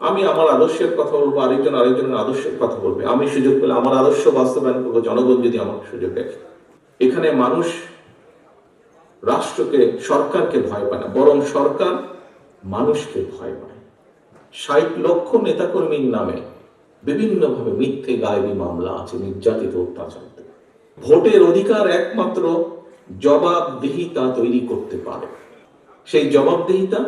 আমি আমার আদর্শের কথা বলব, আরেকজন আরেকজনের আদর্শের কথা বলবে। আমি সুযোগ পেলে আমার আদর্শ বাস্তবায়ন করব, জনগণ যদি আমার সুযোগ দেখে। এখানে মানুষ রাষ্ট্রকে, সরকারকে ভয় পায় না, বরং সরকার মানুষকে ভয় পায়। ষাট লক্ষ নেতাকর্মীর নামে বিভিন্নভাবে মিথ্যে, গায়েবী মামলা আছে, নির্যাতিত, অত্যাচার। ভোটের অধিকার একমাত্র জবাবদিহিতা তৈরি করতে পারে। সেই জবাবদিহিতা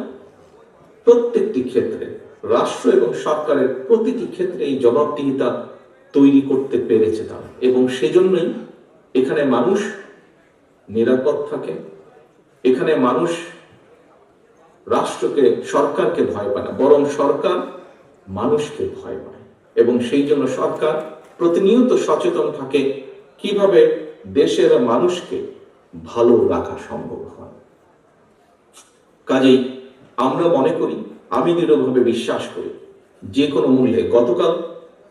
প্রত্যেকটি ক্ষেত্রে রাষ্ট্র এবং সরকারের প্রতিটি ক্ষেত্রে এই জবাবদিহিতা তৈরি করতে পেরেছে তারা। এবং সেজন্যই এখানে মানুষ নিরাপদ থাকে। এখানে মানুষ রাষ্ট্রকে, সরকারকে ভয় পায় না, বরং সরকার মানুষকে ভয় পায়। এবং সেই জন্য সরকার প্রতিনিয়ত সচেতন থাকে কীভাবে দেশের মানুষকে ভালো রাখা সম্ভব হয়। কাজেই আমরা মনে করি আমি দৃঢ়ভাবে বিশ্বাস করি, যে কোনো মূল্যে গতকাল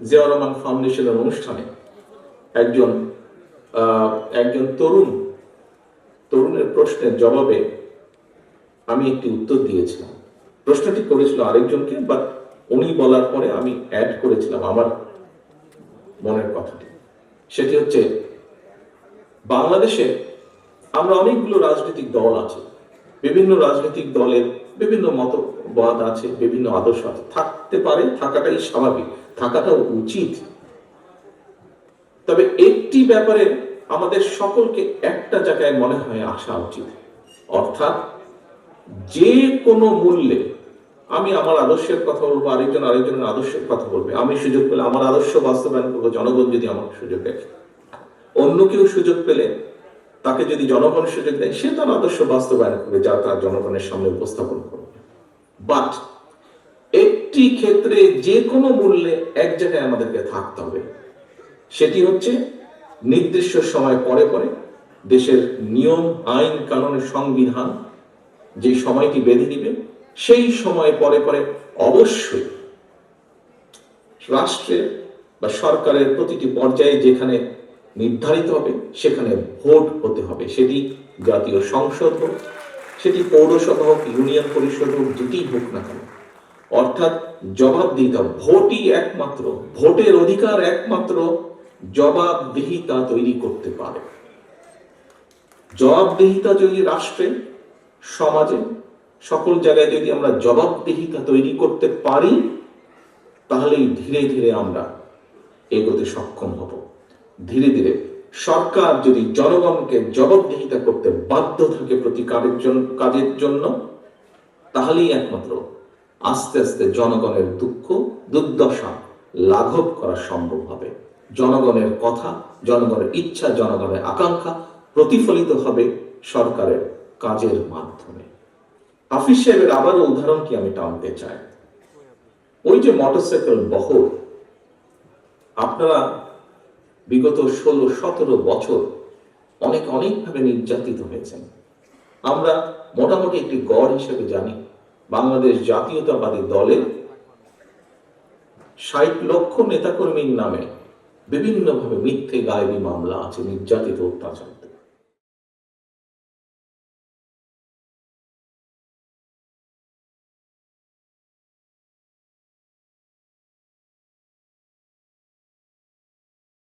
জিয়া রহমান ফাউন্ডেশনের অনুষ্ঠানে একজন একজন তরুণ, তরুণের প্রশ্নের জবাবে আমি একটি উত্তর দিয়েছিলাম। প্রশ্নটি করেছিল আরেকজনকে বাট উনি বলার পরে আমি অ্যাড করেছিলাম আমার মনের কথাটি। সেটি হচ্ছে, বাংলাদেশে আমরা অনেকগুলো রাজনৈতিক দল আছে। বিভিন্ন রাজনৈতিক দলের বিভিন্ন মতবাদ আছে, বিভিন্ন আদর্শ আছে। থাকতে পারে, থাকাটাই স্বাভাবিক, থাকাটাও উচিত। তবে একটি ব্যাপারে আমাদের সকলকে একটা জায়গায় মনে হয় আসা উচিত। অর্থাৎ যে কোনো মূল্যে আমি আমার আদর্শের কথা বলব, আরেকজন আরেকজনের আদর্শের কথা বলবে। আমি সুযোগ পেলে আমার আদর্শ বাস্তবায়ন করব, জনগণ যদি আমার সুযোগ দেয়। অন্য কেউ সুযোগ পেলে তাকে যদি জনগণ সুযোগ দেয়, সে তার আদর্শ বাস্তবায়ন করবে, যা তার জনগণের সামনে উপস্থাপন করবে। বাট একটি ক্ষেত্রে যে কোনো মূল্যে এক জায়গায় আমাদেরকে থাকতে হবে। সেটি হচ্ছে নির্দিষ্ট সময় পরে পরে দেশের নিয়ম, আইন, কানুন, সংবিধান যে সময়টি বেঁধে দিবে, সেই সময় পরে পরে অবশ্যই রাষ্ট্রের বা সরকারের প্রতিটি পর্যায়ে যেখানে নির্ধারিত হবে, সেখানে ভোট হতে হবে। সেটি জাতীয় সংসদ হোক সেটি পৌরসভা হোক, ইউনিয়ন পরিষদ হোক যেটি হোক না কেন। অর্থাৎ জবাব দিতে হবে ভোটই একমাত্র, ভোটের অধিকার একমাত্র জবাবদিহিতা তৈরি করতে পারে। জবাবদিহিতা যদি রাষ্ট্রে, সমাজে, সকল জায়গায় যদি আমরা জবাবদিহিতা তৈরি করতে পারি, তাহলেই ধীরে ধীরে আমরা এগোতে সক্ষম হব। ধীরে ধীরে সরকার যদি জনগণকে জবাবদিহিতা করতে বাধ্য থাকে প্রতি কাজের জন্য কাজের জন্য, তাহলেই একমাত্র আস্তে আস্তে জনগণের দুঃখ, দুর্দশা লাঘব করা সম্ভব হবে। জনগণের কথা, জনগণের ইচ্ছা, জনগণের আকাঙ্ক্ষা প্রতিফলিত হবে সরকারের কাজের মাধ্যমে। হাফিজ সাহেবের আবারও উদাহরণটি আমি টানতে চাই? ওই যে মোটরসাইকেল বহর, আপনারা বিগত ষোলো, সতেরো বছর অনেক, অনেকভাবে নির্যাতিত হয়েছেন। আমরা মোটামুটি একটি গড় হিসেবে জানি, বাংলাদেশ জাতীয়তাবাদী দলের ষাট লক্ষ নেতাকর্মীর নামে বিভিন্নভাবে মিথ্যে, গায়েবী মামলা আছে, নির্যাতিত, অত্যাচার।